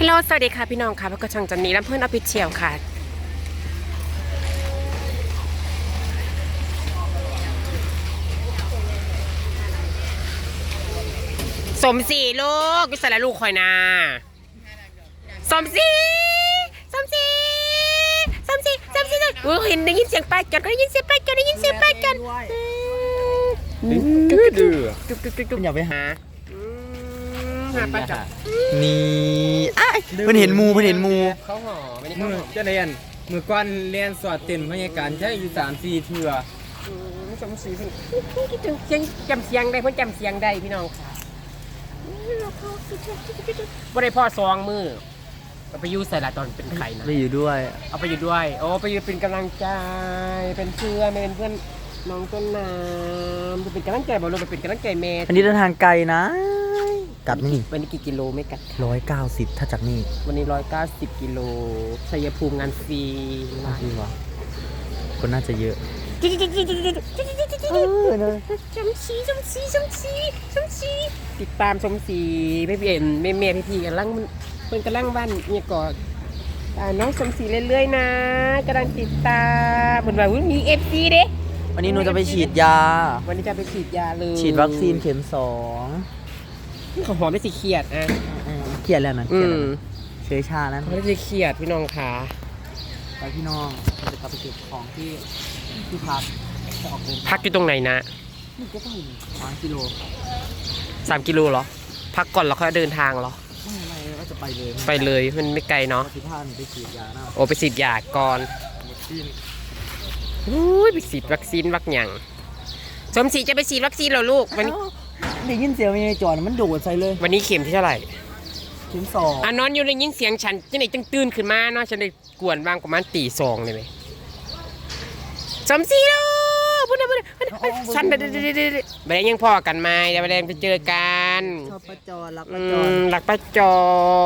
ฮัลโหลสวัสดีค่ะพี่น้องค่ะพบกับช่องจันนี้ลำเพื่อนอภิเชียวค่ะ สมศรีลูกกุศลลูกคอยนาสมศรีสมศรีสมศรีสมศรีโอ้ยเห็นได้ยินเสียงป้าจอนก็ได้ยินเสียงป้าจอนได้ยินเสียงป้าจอนอืมดื้อดื้อจุ๊บจุ๊บจุ๊บจุ๊บอย่าไปหาอืม หาป้าจอนนี่อ้ายเพิ่นเห็นหมูเพิ่นเห็นหมูเขาห่อไม่ได้มืเขาอห่อจะเรียนมือก้อนเรียนสอดเต็มพยาการใช้อยู่สามสี่เทื่ออืมสมศรีเพิ่นคิดถึงเสียงจำเสียงได้เพิ่นจำเสียงได้พี่น้องค่ะบ่ได้พ่อซองมือเอาไปอยูใส่ละตอนเป็นไข่นะไปอยู่ด้วย เอาไปอยู่ด้วย โอ้ไปอยู่เป็นกำลังใจ เป็นเพื่อนเป็นเพื่อนน้องต้นน้ำจะเป็นกำลังใจบอกลูกไปเป็นกำลังใจแม่อันนี้เดินทางไกลนะ กัดไหมนี่วันนี้กี่กิโลไม่กัดร้อยเก้าสิบถ้าจากนี่วันนี้ร้อยเก้าสิบกิโลชัยภูมิงานฟรีดีวะคนน่าจะเยอะชมชีชมชีชมชีชมชีติดตามชมชีไม่เปลี่ยนไม่เมียพี่พี่กำลังมันกำลังบ้านเนี่ยก่อนอ่าน้องชมชีเรื่อยๆนะกำลังติดตามเหมือนว่าอุ๊ยมีเอฟซีเด้วันนี้หนูจะไปฉีดยา วันนี้จะไปฉีดยาเลย ฉีดวัคซีนเข็มสอง เขาหอมไม่สีเขียดอะเครียดแล้วนะเคอืรียดแล้วมนะเชื้อชาแล้วเขาไม่สีเขียดพี่น้องค่ะไปพี่น้องเราจะกลับไปเก็บของที่ที่พักจะออกเดินพักอยู่ตรงไหนนะนี่ก็ต้องสามกิโลสามกิโลเหรอ พักก่อนแล้วค่อยเดินทางเหรอ ไม่ไม่ว่าจะไปเลยไปเลยมันไม่ไกลเนาะที่ท่านไปฉีดยาหน้าโอ้ไปฉีดยาก่อนวัคซีนอุ้ยไปฉีดวัคซีนวัคหยังสมศรีจะไปฉีดวัคซีนเหรอลูกวันนี้ ได้ยินเสียงยังไงจอดมันโดดใส่เลยวันนี้เข็มที่เท่าไหร่เข็มสองอะนอนอยู่ได้ยินเสียงฉันจังไหนจังตื่นขึ้นมาเนาะฉันได้กวนบางประมาณตีสองเลยไหมสมศรีลูกพูดนะพูดนะพูดนะฉันไปไปยังพ่อกันไหมเดี๋ยวไปเดินไปเจอกันชอบประจอรักปอืระจอมหลักป้าจ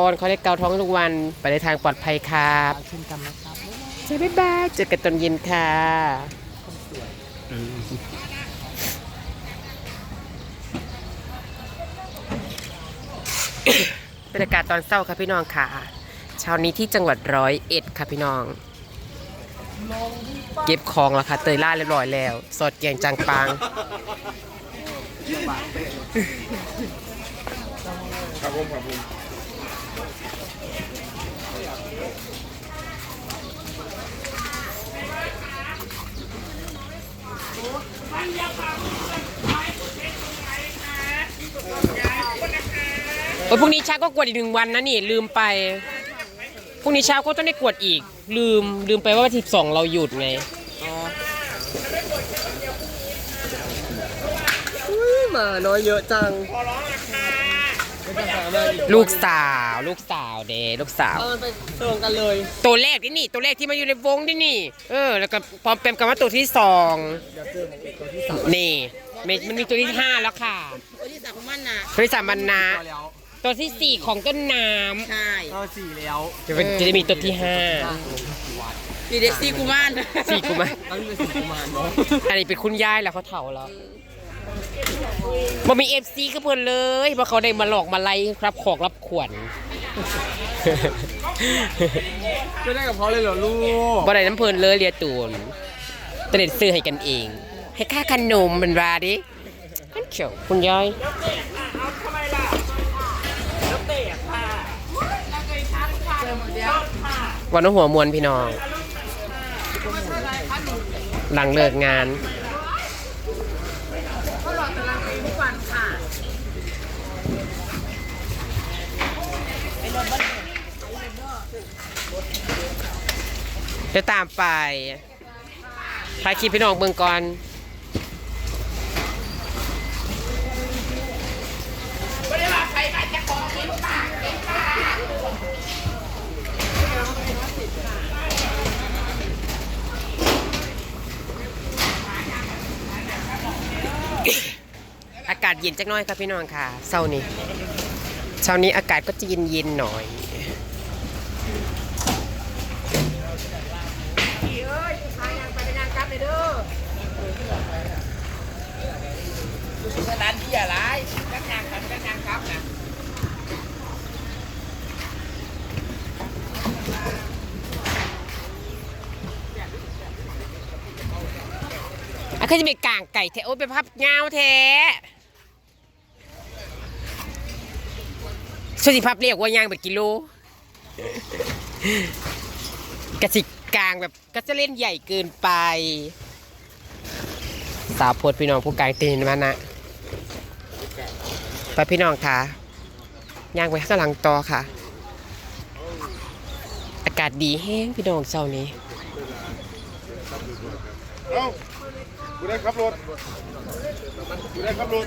รเขาได้เกาท้องทุกวันไปในทางปลอดภัยครับเช่นกันนะครับใช่บ๊ายบายเจอกันตอนเย็นค่ะ บรรยากาศตอนเศร้าครับพี่น้องค่ะเช้านี้ที่จังหวัดร้อยเอ็ดค่ะพี่น้อง เก็บของแล้วค่ะเตยล่าเรียบร้อยแล้ว สดแกงจังปังโอ้ยพรุ่งนี้เช้าก็กวดอีกหนึ่งวันนะนี่ ลืมไปพรุ่งนี้เช้าก็ต้องได้กวดอีก ลืมลืมไปว่าวันที่สองเราหยุดไงมาน้อยเยอะจังลูกสาว ลูกสาวเดลูกสาวไปตรงกันเลย ตัวแรกที่นี่ ตัวแรกที่มาอยู่ในวงที่นี่ เออ แล้วก็พอเป็นกับว่าตัวที่สองนี่มันมันมีตัวที่ห้าแล้วค่ะ ตัวที่สามของมันน่ะตัวที่สามบรรณาพอแล้ว ตัวที่สี่ของต้นน้ใช่ก็สี่แล้วำจะเป็นจะได้มีตัวที่ห้าดีเด็กซีกูมานสี่กูมาต้องเป็นสี่กุมารเนาะอันนี้เป็นคุณยายแล้วเขาเฒ่าแล้วบ่มีเอฟซีก็เพิ่นเลยเพราะเขาได้มาหลอกมาไล่รับของรับขวัญไม่ได้กับเขาเลยเหรอลูกบ่ได้น้ำเพิ่นเลยเรียตูนตะเด็ดซื้อให้กันเอง ให้ค่าขนมมันว่าดิมันเขียวคุณยาย วันนหัวมวลพี่น้อง หลังเลิกงานจะตามไปถ่าคลิปพี่น้องเบิ่งก่อน อากาศเย็นจักน้อยครับพี่น้องค่ะเช้านี้เช้านี้อากาศก็จะเย็นเย็นหน่อยร้านที่อะไรนังานกันนักงานครับนะอันคือจะมีกางไก่เทโอไปพับเงาเท ส่วนสิพับเรียกว่ายางแบบกิโลกระสิกลางแบบก็จะเล่นใหญ่เกินไป สาวโพดพี่น้องผู้กลางตีนมานะไปพี่น้องค่ะย่างไปข้างหลังต่อค่ะ อากาศดีแห้งพี่น้องเช้านี้เอ้ากูได้ขับรถกูได้ขับรถ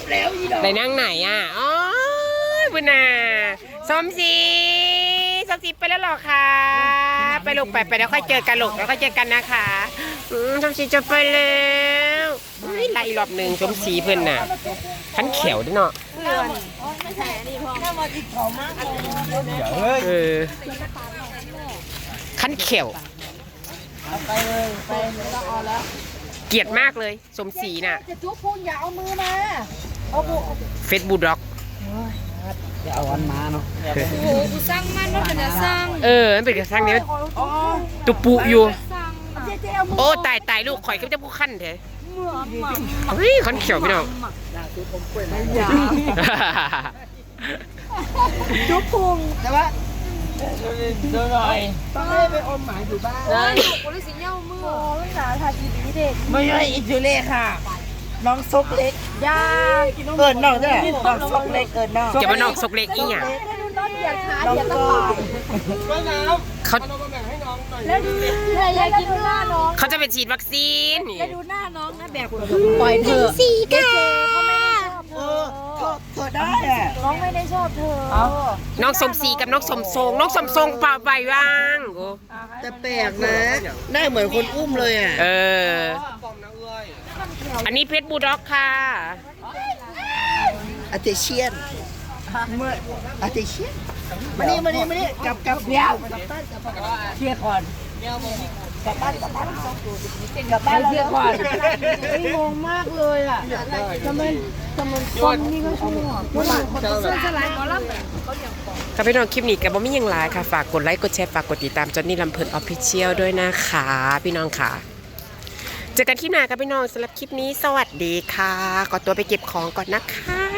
ปแล้วไปนั่งไหนอะอ๋อบุญนาสมศรีสมศรีไปแล้วหรอคะไปลูกไปไปแล้วค่อยเจอกันลูกแล้วค่อยเจอกันนะคะอืมสมศรีจะไปแล้วไล่รอบหนึ่งสมศรีเพื่อนน่ะขันเขียวด้วยเนาะเออขันเขียวเกลียดมากเลย สมศรีน่ะ จะจุ๊บพูนอย่าเอามือมา เอาบุเฟซบุ๊กด็อก จะเอาวันมาเนาะโอ้โหกูสร้างมันว่าเป็นจะสร้างเออมันเป็นกระทั่งนี้ตุปุอยู่ สร้างเจ๊เจ๊เอามือโอ้ตายตายลูกข่อยก็จะผู้ขั้นเถอะเฮ้ยขันเขียวพี่น้องจุ๊บพุงแต่ว่าเดินหน่อยต้องให้ไปอมหมาอยู่บ้านเฮ้ยกูเลยสิเย้ามือโอ้ยหนาทาดีดีเด็กไม่ใช่อิจูเล่ค่ะ น้องซกเล็กย่าเกินน้องเนี่ยน้องซกเล็กเกินน้องจะมานอกซกเล็กอีหยังได้ดูน้องเหยียดขาน้องเหยียดตะก็ปายเขาแล้วดูเลยอยากกินหน้าน้อง เขาจะไปฉีดวัคซีนนี่แล้วดูหน้าน้องนะแบบปล่อยเถอะสีกาเขาไม่ได้ชอบเธเอออเธอเธอ ได้อะน้องไม่ได้ชอบเธอน้องสมศรีกับน้องสมทรงน้องสมทรงเปล่าใบว่างโอ้แต่แปลกนะ ได้เหมือนคนอุ้มเลยอะ เออ อันนี้เพชรบูลด็อกค่ะอาเตเชียนเมื่ออาเตเชียนมานี่มานี่มานี่กลับกลับเดี๋ยวเชียร์ก่อน กลับบ้านกลับบ้านกลับบ้านเชียร์ก่อนงงมากเลยอะทำไมทำไมคนนี่ก็ชอบคนคนเสื้อสลายหมอลำค่ะพี่น้องคลิปนี้กับบ่มีหยังหลายค่ะ ฝากกดไลค์กดแชร์ฝากกดติดตามจอนนี่ลำเพลินออฟฟิเชียลด้วยนะคะพี่น้องค่ะเจอกันคลิปหน้ากับพี่น้องสำหรับคลิปนี้สวัสดีค่ะขอตัวไปเก็บของก่อนนะคะ